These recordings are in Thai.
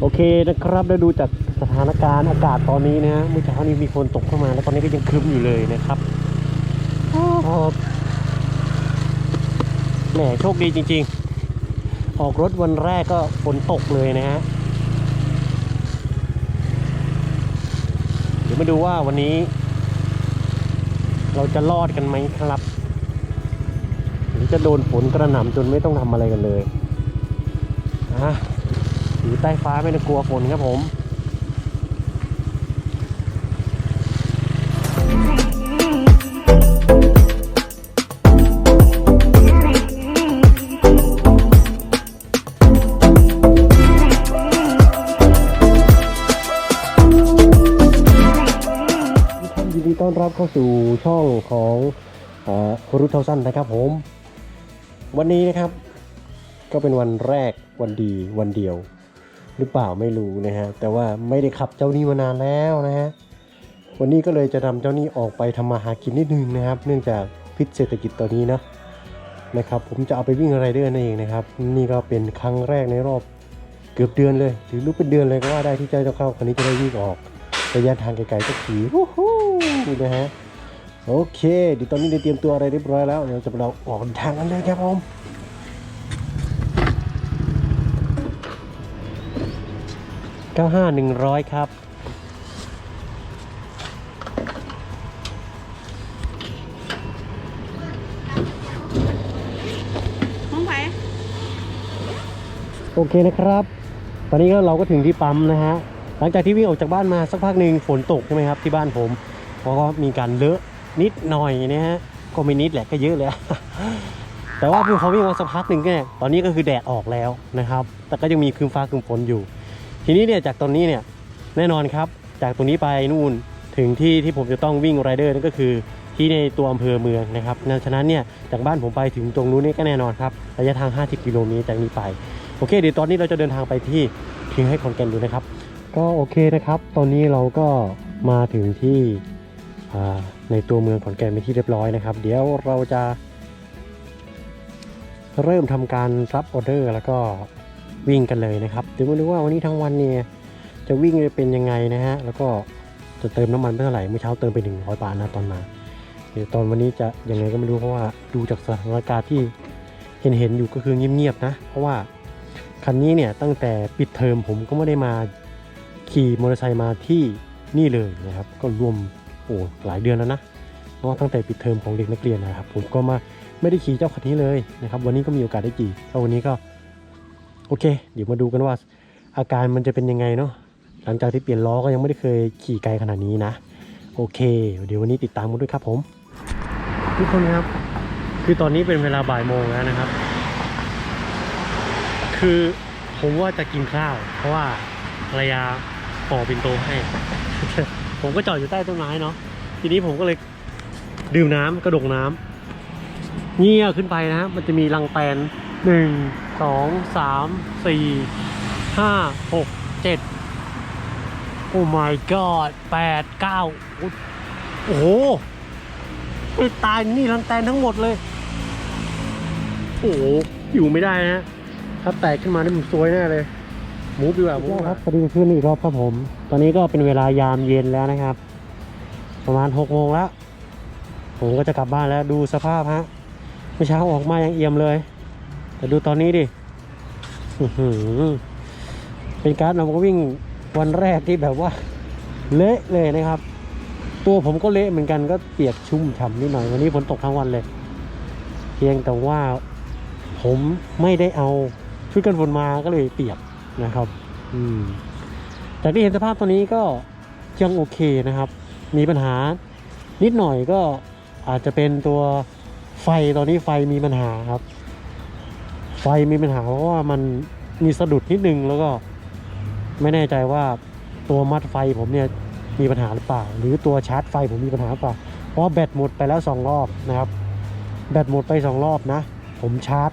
โอเคนะครับได้ดูจากสถานการณ์อากาศตอนนี้นะฮะเมื่อเช้านี้มีฝนตกเข้ามา แล้วตอนนี้ก็ยังครึ้มอยู่เลยนะครับก็แหมโชคดีจริง ๆ ออกรถวันแรกก็ฝนตกเลยนะฮะเดี๋ยวมาดูว่าวันนี้ เราจะรอดกันไหมครับหรือจะโดนฝนกระหน่ำจนไม่ต้องทำอะไรกันเลยอะ อยู่ใต้ฟ้าไม่ต้องกลัวฝนครับผมยินดีต้อนรับเข้าสู่ช่องของครุทเทาสั้นนะครับผม วันนี้นะครับ ก็เป็นวันแรกวันดีวันเดียว หรือเปล่าไม่รู้นะฮะแต่ว่าไม่ได้ขับเจ้านี้มานานแล้วนะฮะวันนี้ก็เลยจะนำเจ้านี้ออกไปทำมาหากินนิดนึงนะครับ เนื่องจากพิษเศรษฐกิจตอนนี้นะนะครับผมจะเอาไปวิ่งไรเดอร์นั่นเองนะครับนี่ก็เป็นครั้งแรกในรอบเกือบเดือนเลยหรือรู้เป็นเดือนเลยก็ว่าได้ที่เจ้าเจ้าเข้าคนนี้จะได้วิ่งออกระยะทางไกลๆก็ขี่วู้ฮู้นะฮะโอเคเดี๋ยวตอนนี้ได้เตรียมตัวอะไรเรียบร้อยแล้วเดี๋ยวจะไปเราออกทางกันเลยครับผม 95 100 ครับ ห้องไผ่โอเคนะครับ ตอนนี้ก็เราก็ถึงที่ปั๊มนะฮะ หลังจากที่วิ่งออกจากบ้านมาสักพักหนึ่งฝนตกใช่ไหมครับ ที่บ้านผมเพราะก็มีการเลอะนิดหน่อยนะฮะ ก็ไม่นิดแหละก็เยอะเลย แต่ว่าพอวิ่งมาสักพักหนึ่งเนี่ยตอนนี้ก็คือแดดออกแล้วนะครับ แต่ก็ยังมีครึ้มฟ้าครึ้มฝนอยู่ ทีนี้เนี่ยจากตอนนี้เนี่ยแน่นอนครับ จากตรงนี้ไปนู่นถึงที่ที่ผมจะต้องวิ่งไรเดอร์นั่นก็คือที่ในตัวอำเภอเมืองนะครับฉะนั้นเนี่ยจากบ้านผมไปถึงตรงนู้นนี่ก็แน่นอนครับระยะทาง 50 กิโลเมตรจากนี้ไปโอเคเดี๋ยวตอนนี้เราจะเดินทางไปที่เพียงให้ขอนแก่นดูนะครับ ก็โอเคนะครับ ตอนนี้เราก็มาถึงที่ในตัวเมืองขอนแก่นเป็นที่เรียบร้อยนะครับ เดี๋ยวเราจะ เริ่มทำการรับออเดอร์แล้วก็ วิ่งกันเลยนะครับเดี๋ยวมาดูว่าวันนี้ทั้งวันเนี่ยจะวิ่งเป็นยังไงนะฮะแล้วก็จะเติมน้ำมันไปเท่าไหร่เมื่อเช้าเติมไป100บาทนะตอนมาเดี๋ยวตอนวันนี้จะยังไงก็ไม่รู้เพราะว่าดูจากสถานการณ์ที่เห็นเห็นๆอยู่ก็คือเงียบๆนะ เพราะว่าคันนี้เนี่ยตั้งแต่ปิดเทอมผมก็ไม่ได้มาขี่มอเตอร์ไซค์มาที่นี่เลยนะครับ ก็รวมโอ้หลายเดือนแล้วนะเพราะว่าตั้งแต่ปิดเทอมของเด็กนักเรียนนะครับ ผมก็มาไม่ได้ขี่เจ้าคันนี้เลยนะครับ วันนี้ก็มีโอกาสได้ขี่แล้ววันนี้ก็ โอเค เดี๋ยวมาดูกันว่าอาการมันจะเป็นยังไงเนาะหลังจากที่เปลี่ยนล้อก็ยังไม่ได้เคยขี่ไกลขนาดนี้นะ โอเค เดี๋ยววันนี้ติดตามกันด้วยครับผม ทุกคนครับ คือตอนนี้เป็นเวลาบ่ายโมงแล้วนะครับ คือผมว่าจะกินข้าว เพราะว่าภรรยาห่อปินโตให้ ผมก็จอดอยู่ใต้ต้นไม้เนาะทีนี้ผมก็เลยดื่มน้ำกระดกน้ำเงี้ยขึ้นไปนะฮะมันจะมีรังแตนหนึ่ง สองสามสี่ห้าหกเจ็ดโอ้ my god แปดเก้าโอ้โหไม่ตายนี่รังแตนทั้งหมดเลย โอ้โหอยู่ไม่ได้นะฮะถ้าแตกขึ้นมานี่มันซวยแน่เลยมูฟดีกว่ามูฟครับพอดีขึ้นอีกรอบครับผม ตอนนี้ก็เป็นเวลายามเย็นแล้วนะครับ ประมาณหกโมงแล้ว ผมก็จะกลับบ้านแล้วดูสภาพฮะเมื่อเช้าออกมายังเอี่ยมเลย แต่ดูตอนนี้ดิเป็นการเราก็วิ่งวันแรกที่แบบว่า เละเลยนะครับ ตัวผมก็เละเหมือนกันก็เปียกชุ่มฉ่ำนิดหน่อยวันนี้ฝนตกทั้งวันเลย เพียงแต่ว่าผมไม่ได้เอาชุดกันฝนมาก็เลยเปียกนะครับ อืมจากที่เห็นสภาพตัวนี้ก็ยังโอเคนะครับ มีปัญหานิดหน่อยก็อาจจะเป็นตัวไฟตอนนี้ไฟมีปัญหาครับ ไฟมีปัญหาเพราะว่ามันมีสะดุดนิดนึงแล้วก็ไม่แน่ใจว่าตัวมัดไฟผมเนี่ยมีปัญหาหรือเปล่า หรือตัวชาร์จไฟผมมีปัญหาเปล่า เพราะแบตหมดไปแล้วสองรอบนะครับ แบตหมดไปสองรอบนะ ผมชาร์จ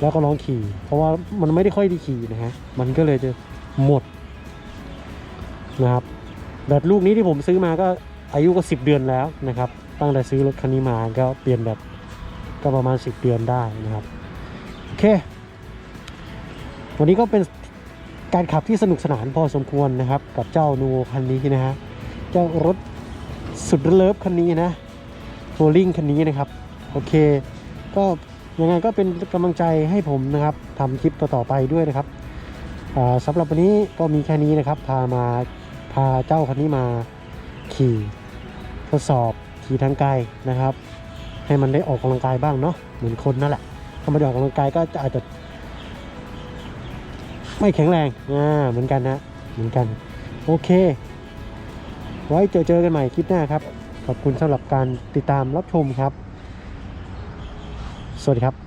แล้วก็ลองขี่ เพราะว่ามันไม่ได้ค่อยได้ขี่นะฮะ มันก็เลยจะหมดนะครับ แบตลูกนี้ที่ผมซื้อมาก็อายุก็สิบเดือนแล้วนะครับ ตั้งแต่ซื้อรถคันนี้มาก็เปลี่ยนแบตก็ประมาณสิบเดือนได้นะครับ เค วันนี้ก็เป็นการขับที่สนุกสนานพอสมควรนะครับ กับเจ้านูคันนี้นะฮะ เจ้ารถสุดเลิฟคันนี้นะโ o ลิ่งคันนี้นะครับ โอเค ก็ยังไงก็เป็นกำลังใจให้ผมนะครับทำคลิปต่อๆไปด้วยนะครับอ่าสำหรับวันนี้ก็มีแค่นี้นะครับ พามาพาเจ้าคันนี้มาขี่ทดสอบขี่ทางไกลนะครับ ให้มันได้ออกกำลังกายบ้างเนาะเหมือนคนนั่นแหละ ธรรมดาออกกำลังกายก็จะอาจจะ ไม่แข็งแรงอ่าเหมือนกันนะเหมือนกัน โอเค ไว้เจอเจอกันใหม่คลิปหน้าครับ ขอบคุณสำหรับการติดตามรับชมครับ สวัสดีครับ